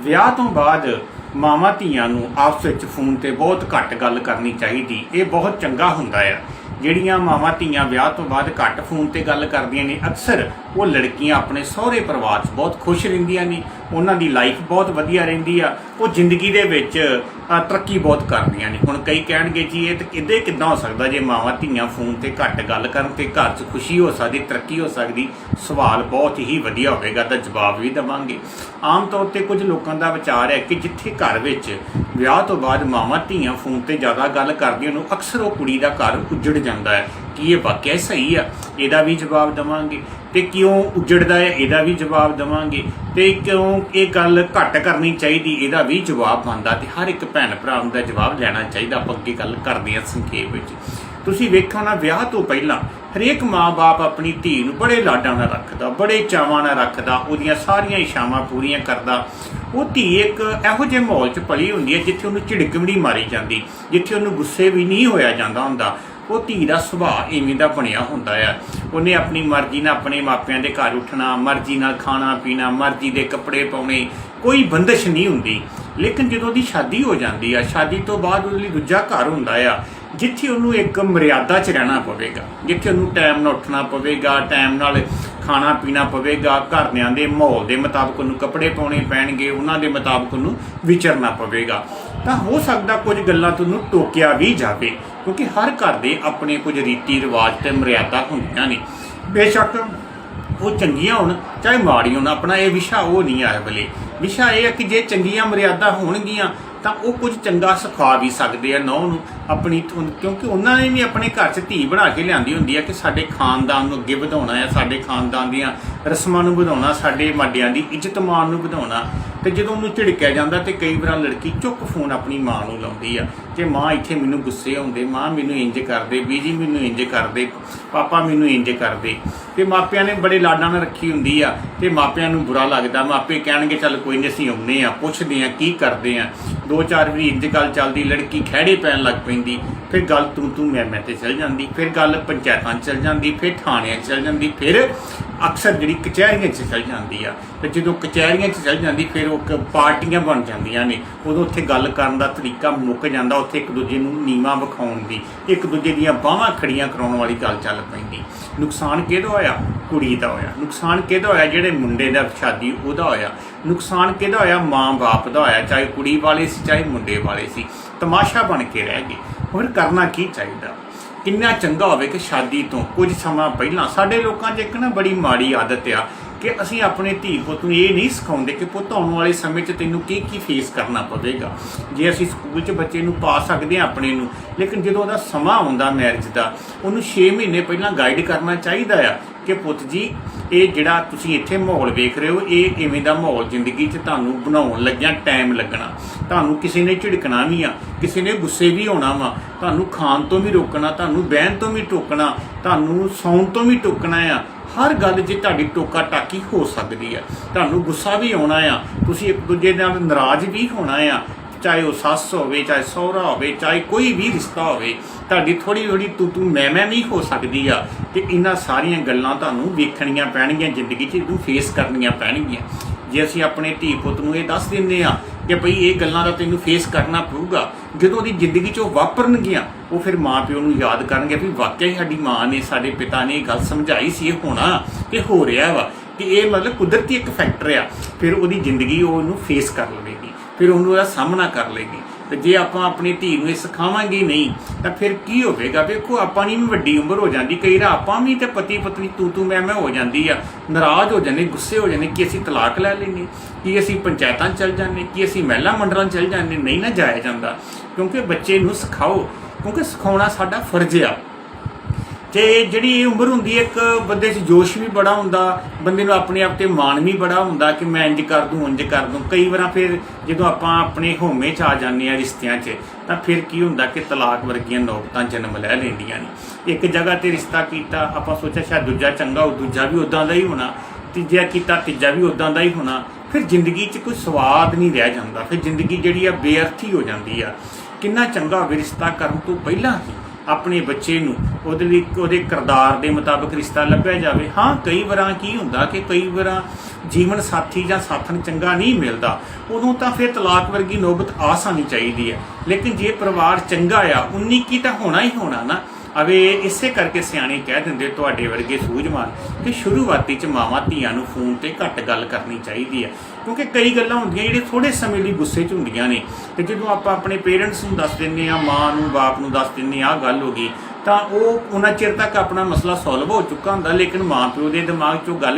ਵਿਆਹ ਤੋਂ ਬਾਅਦ ਮਾਵਾਂ ਧੀਆਂ ਨੂੰ ਆਪਸ ਵਿੱਚ ਫੋਨ ਤੇ ਬਹੁਤ ਘੱਟ ਗੱਲ ਕਰਨੀ ਚਾਹੀਦੀ। ਇਹ ਬਹੁਤ ਚੰਗਾ ਹੁੰਦਾ ਆ। ਜਿਹੜੀਆਂ ਮਾਵਾਂ ਧੀਆਂ ਵਿਆਹ ਤੋਂ ਬਾਅਦ ਘੱਟ ਫੋਨ ਤੇ ਗੱਲ ਕਰਦੀਆਂ ਨੇ, ਅਕਸਰ ਉਹ ਲੜਕੀਆਂ ਆਪਣੇ ਸਹੁਰੇ ਪਰਿਵਾਰ 'ਚ ਬਹੁਤ ਖੁਸ਼ ਰਹਿੰਦੀਆਂ ਨੇ, ਉਹਨਾਂ ਦੀ ਲਾਈਫ ਬਹੁਤ ਵਧੀਆ ਰਹਿੰਦੀ ਆ, ਉਹ ਜ਼ਿੰਦਗੀ ਦੇ ਵਿੱਚ ਤਰੱਕੀ ਬਹੁਤ ਕਰਦੀਆਂ ਨੇ। ਹੁਣ ਕਈ ਕਹਿਣਗੇ ਜੀ, ਇਹ ਤਾਂ ਕਿੱਦੇ ਕਿੱਦਾਂ ਹੋ ਸਕਦਾ ਜੇ ਮਾਵਾਂ ਧੀਆਂ ਫੋਨ ਤੇ ਘੱਟ ਗੱਲ ਕਰਨ ਤੇ ਘਰ 'ਚ ਖੁਸ਼ੀ ਹੋ ਸਕਦੀ, ਤਰੱਕੀ ਹੋ ਸਕਦੀ, ਸਵਾਲ ਬਹੁਤ ਹੀ ਵਧੀਆ ਹੋਵੇਗਾ, ਤਾਂ ਜਵਾਬ ਵੀ ਦਵਾਂਗੇ। ਆਮ ਤੌਰ ਤੇ ਕੁਝ ਲੋਕਾਂ ਦਾ ਵਿਚਾਰ ਹੈ ਕਿ ਜਿੱਥੇ ਘਰ ਵਿੱਚ ਵਿਆਹ ਤੋਂ ਬਾਅਦ ਮਾਵਾਂ ਧੀਆਂ ਫੋਨ ਤੇ ਜ਼ਿਆਦਾ ਗੱਲ ਕਰਦੀਆਂ ਨੂੰ ਅਕਸਰ ਉਹ ਕੁੜੀ ਦਾ ਘਰ ਉੱਜੜ ਜਾਂਦਾ ਹੈ ਕੀ ਇਹ ਵਾਕਿਆ ਸਹੀ ਆ, ਇਹਦਾ ਵੀ ਜਵਾਬ ਦਵਾਂਗੇ। ਤੇ ਕਿਉਂ ਉੱਜੜਦਾ ਹੈ, ਇਹਦਾ ਵੀ ਜਵਾਬ ਦਵਾਂਗੇ। ਤੇ ਕਿਉਂ ਇਹ ਗੱਲ ਘੱਟ ਕਰਨੀ ਚਾਹੀਦੀ, ਇਹਦਾ ਵੀ ਜਵਾਬ ਬਣਦਾ ਤੇ ਹਰ ਇੱਕ ਭੈਣ ਭਰਾ ਨੂੰ ਦਾ ਜਵਾਬ ਲੈਣਾ ਚਾਹੀਦਾ, ਆਪਾਂ ਅੱਗੇ ਗੱਲ ਕਰਦੇ ਹਾਂ ਸੰਖੇਪ ਵਿੱਚ। ਤੁਸੀਂ ਵੇਖੋ ਨਾ, ਵਿਆਹ ਤੋਂ ਪਹਿਲਾਂ ਹਰੇਕ ਮਾਂ-ਬਾਪ ਆਪਣੀ ਧੀ ਨੂੰ ਬੜੇ ਲਾਡਾਂ ਨਾਲ ਰੱਖਦਾ, ਬੜੇ ਚਾਵਾਂ ਨਾਲ ਰੱਖਦਾ, ਉਹਦੀਆਂ ਸਾਰੀਆਂ ਇਸ਼ਾਵਾਂ ਪੂਰੀਆਂ ਕਰਦਾ। ਉਹ ਧੀ ਇੱਕ ਇਹੋ ਜਿਹੇ ਮਾਹੌਲ 'ਚ ਪਲੀ ਹੁੰਦੀ ਹੈ ਜਿੱਥੇ ਉਹਨੂੰ ਝਿੜਕ ਮਾਰੀ ਜਾਂਦੀ, ਜਿੱਥੇ ਉਹਨੂੰ ਗੁੱਸੇ ਵੀ ਨਹੀਂ ਹੋਇਆ ਜਾਂਦਾ ਹੁੰਦਾ। ਉਹ ਧੀ ਦਾ ਸੁਭਾਅ ਇਵੇਂ ਦਾ ਬਣਿਆ ਹੁੰਦਾ ਆ। ਉਹਨੇ ਆਪਣੀ ਮਰਜ਼ੀ ਨਾਲ ਆਪਣੇ ਮਾਪਿਆਂ ਦੇ ਘਰ ਉੱਠਣਾ, ਮਰਜ਼ੀ ਨਾਲ ਖਾਣਾ ਪੀਣਾ, ਮਰਜ਼ੀ ਦੇ ਕੱਪੜੇ ਪਾਉਣੇ, ਕੋਈ ਬੰਦਸ਼ ਨਹੀਂ ਹੁੰਦੀ। ਲੇਕਿਨ ਜਦੋਂ ਉਹਦੀ ਸ਼ਾਦੀ ਹੋ ਜਾਂਦੀ ਆ, ਸ਼ਾਦੀ ਤੋਂ ਬਾਅਦ ਉਹਦੇ ਲਈ ਦੂਜਾ ਘਰ ਹੁੰਦਾ ਆ, ਜਿੱਥੇ ਉਹਨੂੰ ਇੱਕ ਮਰਿਆਦਾ 'ਚ ਰਹਿਣਾ ਪਵੇਗਾ, ਜਿੱਥੇ ਉਹਨੂੰ ਟਾਈਮ ਨਾਲ ਉੱਠਣਾ ਪਵੇਗਾ ਟਾਈਮ ਨਾਲ ਖਾਣਾ ਪੀਣਾ ਪਵੇਗਾ, ਘਰਦਿਆਂ ਦੇ ਮਾਹੌਲ ਦੇ ਮੁਤਾਬਕ ਉਹਨੂੰ ਕੱਪੜੇ ਪਾਉਣੇ ਪੈਣਗੇ, ਉਹਨਾਂ ਦੇ ਮੁਤਾਬਕ ਉਹਨੂੰ ਵਿਚਰਨਾ ਪਵੇਗਾ। ਤਾਂ ਹੋ ਸਕਦਾ ਕੁਝ ਗੱਲਾਂ ਤੁਹਾਨੂੰ ਟੋਕਿਆ ਵੀ ਜਾਵੇ। ਕਿਉਂਕਿ ਹਰ ਘਰ ਦੇ ਆਪਣੇ ਕੁਝ ਰੀਤੀ ਰਿਵਾਜ ਤੇ ਮਰਿਆਦਾ ਹੁੰਦੀਆਂ ਨੇ। ਬੇਸ਼ੱਕ। ਉਹ ਚੰਗੀਆਂ ਹੋਣ ਚਾਹੇ ਮਾੜੀਆਂ ਹੋਣ ਆਪਣਾ ਇਹ ਵਿਸ਼ਾ ਉਹ ਨਹੀਂ ਆ ਇਹ ਵੇਲੇ ਵਿਸ਼ਾ ਇਹ ਹੈ ਕਿ ਜੇ ਚੰਗੀਆਂ ਮਰਿਆਦਾ ਹੋਣਗੀਆਂ ਤਾਂ ਉਹ ਕੁਝ ਚੰਗਾ ਸਿਖਾ ਵੀ ਸਕਦੇ ਆ ਨੌ ਨੂੰ ਆਪਣੀ ਕਿਉਂਕਿ ਉਹਨਾਂ ਨੇ ਵੀ ਆਪਣੇ ਘਰ 'ਚ ਧੀ ਬਣਾ ਕੇ ਲਿਆਂਦੀ ਹੁੰਦੀ ਆ ਕਿ ਸਾਡੇ ਖਾਨਦਾਨ ਨੂੰ ਅੱਗੇ ਵਧਾਉਣਾ ਹੈ ਸਾਡੇ ਖਾਨਦਾਨ ਦੀਆਂ ਰਸਮਾਂ ਨੂੰ ਵਧਾਉਣਾ ਸਾਡੇ ਮਾਡਿਆਂ ਦੀ ਇੱਜ਼ਤ ਮਾਣ ਨੂੰ ਵਧਾਉਣਾ। ਤੇ ਜਦੋਂ ਉਹਨੂੰ ਝਿੜਕਿਆ ਜਾਂਦਾ ਤੇ ਕਈ ਵਾਰ ਲੜਕੀ ਚੁੱਕ ਫੋਨ ਆਪਣੀ ਮਾਂ ਨੂੰ ਲਾਉਂਦੀ ਆ ਕਿ ਮਾਂ, ਇੱਥੇ ਮੈਨੂੰ ਗੁੱਸੇ ਆਉਂਦੇ, ਮਾਂ ਮੈਨੂੰ ਇੰਜ ਕਰਦੇ, ਬੀਜੀ ਮੈਨੂੰ ਇੰਜ ਕਰਦੇ, ਪਾਪਾ ਮੈਨੂੰ ਇੰਜ ਕਰਦੇ। ਤੇ ਮਾਪਿਆਂ ਨੇ ਬੜੇ ਲਾਡਾਂ ਨਾਲ ਰੱਖੀ ਹੁੰਦੀ ਆ ਤੇ ਮਾਪਿਆਂ ਨੂੰ ਬੁਰਾ ਲੱਗਦਾ। ਮਾਪੇ ਕਹਿਣਗੇ, ਚੱਲ ਕੋਈ ਨਹੀਂ ਅਸੀਂ ਆਉਂਦੇ ਆ, ਪੁੱਛਦੇ ਆ, ਕੀ ਕਰਦੇ ਆ? ਦੋ ਚਾਰ ਵੀ ਇੰਜ ਗੱਲ ਚੱਲਦੀ, ਲੜਕੀ ਖਹਿੜੇ ਪੈਣ ਲੱਗ ਪੈਂਦੀ। ਫਿਰ ਗੱਲ ਤੂੰ ਤੂੰ ਮੈਂ ਮੈਂ ਤੇ ਚੱਲ ਜਾਂਦੀ, ਫਿਰ ਗੱਲ ਪੰਚਾਇਤਾਂ 'ਚ ਚੱਲ ਜਾਂਦੀ, ਫਿਰ ਥਾਣਿਆਂ 'ਚ ਚੱਲ ਜਾਂਦੀ, ਫਿਰ ਅਕਸਰ ਜਿਹੜੀ ਕਚਹਿਰੀਆਂ 'ਚ ਚੱਲ ਜਾਂਦੀ ਆ ਤੇ ਜਦੋਂ ਕਚਹਿਰੀਆਂ 'ਚ ਚੱਲ ਜਾਂਦੀ, ਫਿਰ ਉਹ ਕ- ਪਾਰਟੀਆਂ ਬਣ ਜਾਂਦੀਆਂ ਨੇ। ਉਦੋਂ ਉੱਥੇ ਗੱਲ ਕਰਨ ਦਾ ਤਰੀਕਾ ਮੁੱਕ ਜਾਂਦਾ, ਉੱਥੇ ਇੱਕ ਦੂਜੇ ਨੂੰ ਨੀਵਾ ਵਿਖਾਉਣ ਦੀ, ਇੱਕ ਦੂਜੇ ਦੀਆਂ ਬਾਹਾਂ ਖੜੀਆਂ ਕਰਾਉਣ ਵਾਲੀ ਗੱਲ ਚੱਲ ਪੈਂਦੀ। ਨੁਕਸਾਨ ਕਿਹਦਾ ਹੋਇਆ? ਕੁੜੀ ਦਾ ਹੋਇਆ। ਨੁਕਸਾਨ ਕਿਹਦਾ ਹੋਇਆ? ਜਿਹੜੇ ਮੁੰਡੇ ਦਾ ਸ਼ਾਦੀ, ਉਹਦਾ ਹੋਇਆ। ਨੁਕਸਾਨ ਕਿਹਦਾ ਹੋਇਆ? ਮਾਂ-ਬਾਪ ਦਾ ਹੋਇਆ, ਚਾਹੇ ਕੁੜੀ ਵਾਲੇ ਸੀ, ਚਾਹੇ ਮੁੰਡੇ ਵਾਲੇ ਸੀ। ਤਮਾਸ਼ਾ ਬਣ ਕੇ ਰਹਿ ਗਏ। ਹੋਰ ਕਰਨਾ ਕੀ ਚਾਹੀਦਾ? ਕਿੰਨਾ ਚੰਗਾ ਹੋਵੇ ਕਿ ਸ਼ਾਦੀ ਤੋਂ ਕੁਝ ਸਮਾਂ ਪਹਿਲਾਂ ਸਾਡੇ ਲੋਕਾਂ 'ਚ ਇੱਕ ਨਾ ਬੜੀ ਮਾੜੀ ਆਦਤ ਆ ਕਿ ਅਸੀਂ ਆਪਣੇ ਧੀ ਪੁੱਤ ਨੂੰ ਇਹ ਨਹੀਂ ਸਿਖਾਉਂਦੇ ਕਿ ਪੁੱਤ ਆਉਣ ਵਾਲੇ ਸਮੇਂ 'ਚ ਤੈਨੂੰ ਕੀ ਕੀ ਫੇਸ ਕਰਨਾ ਪਵੇਗਾ। ਜੇ ਅਸੀਂ ਸਕੂਲ 'ਚ ਬੱਚੇ ਨੂੰ ਪਾ ਸਕਦੇ ਹਾਂ ਆਪਣੇ ਨੂੰ, ਲੇਕਿਨ ਜਦੋਂ ਉਹਦਾ ਸਮਾਂ ਆਉਂਦਾ ਮੈਰਿਜ ਦਾ, ਉਹਨੂੰ 6 ਮਹੀਨੇ ਪਹਿਲਾਂ ਗਾਈਡ ਕਰਨਾ ਚਾਹੀਦਾ ਆ ਕਿ ਪੁੱਤ ਜੀ, ਇਹ ਜਿਹੜਾ ਤੁਸੀਂ ਇੱਥੇ ਮਾਹੌਲ ਵੇਖ ਰਹੇ ਹੋ, ਇਹ ਇਵੇਂ ਦਾ ਮਾਹੌਲ ਜ਼ਿੰਦਗੀ 'ਚ ਤੁਹਾਨੂੰ ਬਣਾਉਣ ਲੱਗਿਆ ਟਾਈਮ ਲੱਗਣਾ। ਤੁਹਾਨੂੰ ਕਿਸੇ ਨੇ ਝਿੜਕਣਾ ਵੀ ਆ, ਕਿਸੇ ਨੇ ਗੁੱਸੇ ਵੀ ਹੋਣਾ ਵਾ। ਤੁਹਾਨੂੰ ਖਾਣ ਤੋਂ ਵੀ ਰੋਕਣਾ, ਤੁਹਾਨੂੰ ਬਹਿਣ ਤੋਂ ਵੀ ਟੋਕਣਾ, ਤੁਹਾਨੂੰ ਸੌਣ ਤੋਂ ਵੀ ਟੋਕਣਾ ਆ। ਹਰ ਗੱਲ 'ਚ ਤੁਹਾਡੀ ਟੋਕਾ ਟਾਕੀ ਹੋ ਸਕਦੀ ਆ। ਤੁਹਾਨੂੰ ਗੁੱਸਾ ਵੀ ਆਉਣਾ ਆ। ਤੁਸੀਂ ਇੱਕ ਦੂਜੇ ਨਾਲ ਨਾਰਾਜ਼ ਵੀ ਹੋਣਾ ਆ। ਚਾਹੇ ਉਹ ਸੱਸ ਹੋਵੇ, ਚਾਹੇ ਸਹੁਰਾ ਹੋਵੇ, ਚਾਹੇ ਕੋਈ ਵੀ ਰਿਸ਼ਤਾ ਹੋਵੇ, ਤੁਹਾਡੀ ਥੋੜੀ ਥੋੜੀ ਤੂੰ ਤੂੰ ਮੈਂ ਮੈਂ ਵੀ ਹੋ ਸਕਦੀ ਆ। ਤੇ ਇਹਨਾਂ ਸਾਰੀਆਂ ਗੱਲਾਂ ਤੁਹਾਨੂੰ ਵੇਖਣੀਆਂ ਪੈਣਗੀਆਂ, ਜ਼ਿੰਦਗੀ 'ਚ ਇਹਨੂੰ ਫੇਸ ਕਰਨੀਆਂ ਪੈਣਗੀਆਂ। ਜੇ ਅਸੀਂ ਆਪਣੇ ਧੀ ਪੁੱਤ ਨੂੰ ਇਹ ਦੱਸ ਦਿੰਦੇ ਆ ਕਿ ਭਈ ਇਹ ਗੱਲਾਂ ਦਾ ਤੈਨੂੰ ਫੇਸ ਕਰਨਾ ਪਊਗਾ, ਜਦੋਂ ਉਹਦੀ ਜ਼ਿੰਦਗੀ 'ਚ ਉਹ ਵਾਪਰਨਗੀਆਂ, ਉਹ ਫਿਰ ਮਾਂ ਪਿਓ ਨੂੰ ਯਾਦ ਕਰਨਗੇ ਵੀ ਵਾਕਿਆ ਹੀ ਸਾਡੀ ਮਾਂ ਨੇ, ਸਾਡੇ ਪਿਤਾ ਨੇ ਇਹ ਗੱਲ ਸਮਝਾਈ ਸੀ, ਇਹ ਹੋਣਾ ਤੇ ਹੋ ਰਿਹਾ ਵਾ। ਕਿ ਇਹ ਮਤਲਬ ਕੁਦਰਤੀ ਇੱਕ ਫੈਕਟਰ ਆ। ਫਿਰ ਉਹਦੀ ਜ਼ਿੰਦਗੀ ਉਹ ਉਹਨੂੰ ਫੇਸ ਕਰ ਲਵੇਗੀ। ਫਿਰ ਉਹਨੂੰ ਉਹਦਾ ਸਾਹਮਣਾ ਕਰ ਲੇਗੀ ਤੇ ਜੇ ਆਪਾਂ ਆਪਣੀ ਧੀ ਨੂੰ ਇਹ ਸਿਖਾਵਾਂਗੇ ਨਹੀਂ, ਤਾਂ ਫਿਰ ਕੀ ਹੋਵੇਗਾ? ਵੇਖੋ, ਆਪਾਂ ਨਹੀਂ ਵੀ ਵੱਡੀ ਉਮਰ ਹੋ ਜਾਂਦੀ, ਕਈ ਵਾਰ ਆਪਾਂ ਵੀ ਤੇ ਪਤੀ ਪਤਨੀ ਤੂੰ ਤੂੰ ਮੈਂ ਮੈਂ ਹੋ ਜਾਂਦੀ ਆ, ਨਾਰਾਜ਼ ਹੋ ਜਾਂਦੇ, ਗੁੱਸੇ ਹੋ ਜਾਂਦੇ, ਕਿ ਅਸੀਂ ਤਲਾਕ ਲੈ ਲੈਂਦੇ, ਕਿ ਅਸੀਂ ਪੰਚਾਇਤਾਂ ਚੱਲ ਜਾਂਦੇ, ਕਿ ਅਸੀਂ ਮਹਿਲਾ ਮੰਡਲਾਂ ਚੱਲ ਜਾਂਦੇ, ਨਹੀਂ ਨਾ ਜਾਇਆ ਜਾਂਦਾ। ਕਿਉਂਕਿ ਬੱਚੇ ਨੂੰ ਸਿਖਾਓ, ਕਿਉਂਕਿ ਸਿਖਾਉਣਾ ਸਾਡਾ ਫਰਜ਼ ਆ। ਤੇ ਜਿਹੜੀ ਇਹ ਉਮਰ ਹੁੰਦੀ ਹੈ, ਇੱਕ ਬੰਦੇ 'ਚ ਜੋਸ਼ ਵੀ ਬੜਾ ਹੁੰਦਾ, ਬੰਦੇ ਨੂੰ ਆਪਣੇ ਆਪ ਤੇ ਮਾਣ ਵੀ ਬੜਾ ਹੁੰਦਾ ਕਿ ਮੈਂ ਇੰਜ ਕਰ ਦੂੰ ਇੰਜ ਕਰ ਦੂੰ। ਕਈ ਵਾਰਾਂ ਫਿਰ ਜਦੋਂ ਆਪਾਂ ਆਪਣੇ ਹੋਮੇ 'ਚ ਆ ਜਾਂਦੇ ਆ ਰਿਸ਼ਤਿਆਂ 'ਚ, ਤਾਂ ਫਿਰ ਕੀ ਹੁੰਦਾ ਕਿ ਤਲਾਕ ਵਰਗੀਆਂ ਨੌਬਤਾਂ ਜਨਮ ਲੈ ਲੈਂਦੀਆਂ ਨੇ। ਇੱਕ ਜਗ੍ਹਾ ਤੇ ਰਿਸ਼ਤਾ ਕੀਤਾ, ਆਪਾਂ ਸੋਚਿਆ ਸ਼ਾਇਦ ਦੂਜਾ ਚੰਗਾ ਹੋ ਦੂਜਾ ਵੀ ਉਦਾਂ ਦਾ ਹੀ ਹੋਣਾ, ਤੀਜਾ ਕੀਤਾ, ਤੀਜਾ ਵੀ ਉਦਾਂ ਦਾ ਹੀ ਹੋਣਾ, ਫਿਰ ਜ਼ਿੰਦਗੀ 'ਚ ਕੋਈ ਸਵਾਦ ਨਹੀਂ ਰਹਿ ਜਾਂਦਾ। ਫਿਰ ਜ਼ਿੰਦਗੀ ਜਿਹੜੀ ਆ ਬੇਅਰਥੀ ਹੋ ਜਾਂਦੀ ਆ। ਕਿੰਨਾ ਚੰਗਾ ਹੋਵੇ ਰਿਸ਼ਤਾ ਕਰਨ ਤੋਂ ਪਹਿਲਾਂ ਹੀ। ਆਪਣੇ ਬੱਚੇ ਨੂੰ ਉਹਦੇ ਲਈ ਉਹਦੇ ਕਿਰਦਾਰ ਦੇ ਮੁਤਾਬਕ ਰਿਸ਼ਤਾ ਲੱਭਿਆ ਜਾਵੇ। ਹਾਂ, ਕਈ ਵਾਰਾਂ ਕੀ ਹੁੰਦਾ ਕਿ ਕਈ ਵਾਰਾਂ ਜੀਵਨ ਸਾਥੀ ਜਾਂ ਸਾਥਣ ਚੰਗਾ ਨਹੀਂ ਮਿਲਦਾ। ਉਦੋਂ ਤਾਂ ਫਿਰ ਤਲਾਕ ਵਰਗੀ ਨੌਬਤ ਆ ਸਾਨੀ ਚਾਹੀਦੀ ਹੈ। ਲੇਕਿਨ ਜੇ ਪਰਿਵਾਰ ਚੰਗਾ ਆ 19 ਕੀ ਤਾਂ ਹੋਣਾ ਹੀ ਹੋਣਾ ਨਾ। ਅਵੇ ਇਸੇ ਕਰਕੇ ਸਿਆਣੇ ਕਹਿ ਦਿੰਦੇ ਤੁਹਾਡੇ ਵਰਗੇ ਸੂਝਵਾਨ ਕਿ ਸ਼ੁਰੂਆਤੀ ਚ ਮਾਵਾਂ ਧੀਆਂ ਨੂੰ ਫੋਨ ਤੇ ਘੱਟ ਗੱਲ ਕਰਨੀ ਚਾਹੀਦੀ ਹੈ ਕਿਉਂਕਿ ਕਈ ਗੱਲਾਂ ਹੁੰਦੀਆਂ ਜਿਹੜੀਆਂ ਥੋੜੇ ਸਮੇਂ ਲਈ ਗੁੱਸੇ 'ਚ ਹੁੰਦੀਆਂ ਨੇ। ਤੇ ਜਦੋਂ ਆਪਾਂ ਆਪਣੇ ਪੇਰੈਂਟਸ ਨੂੰ ਦੱਸ ਦਿੰਨੇ ਆ ਮਾਂ ਨੂੰ, ਬਾਪ ਨੂੰ ਦੱਸ ਦਿੰਨੇ ਆ ਗੱਲ ਹੋ ਗਈ, ਤਾਂ ਉਹ ਉਹਨਾਂ ਚਿਰ ਤੱਕ ਆਪਣਾ ਮਸਲਾ ਸੋਲਵ ਹੋ ਚੁੱਕਾ ਹੁੰਦਾ, ਲੇਕਿਨ ਮਾਂ ਪਿਓ ਦੇ ਦਿਮਾਗ 'ਚੋਂ ਗੱਲ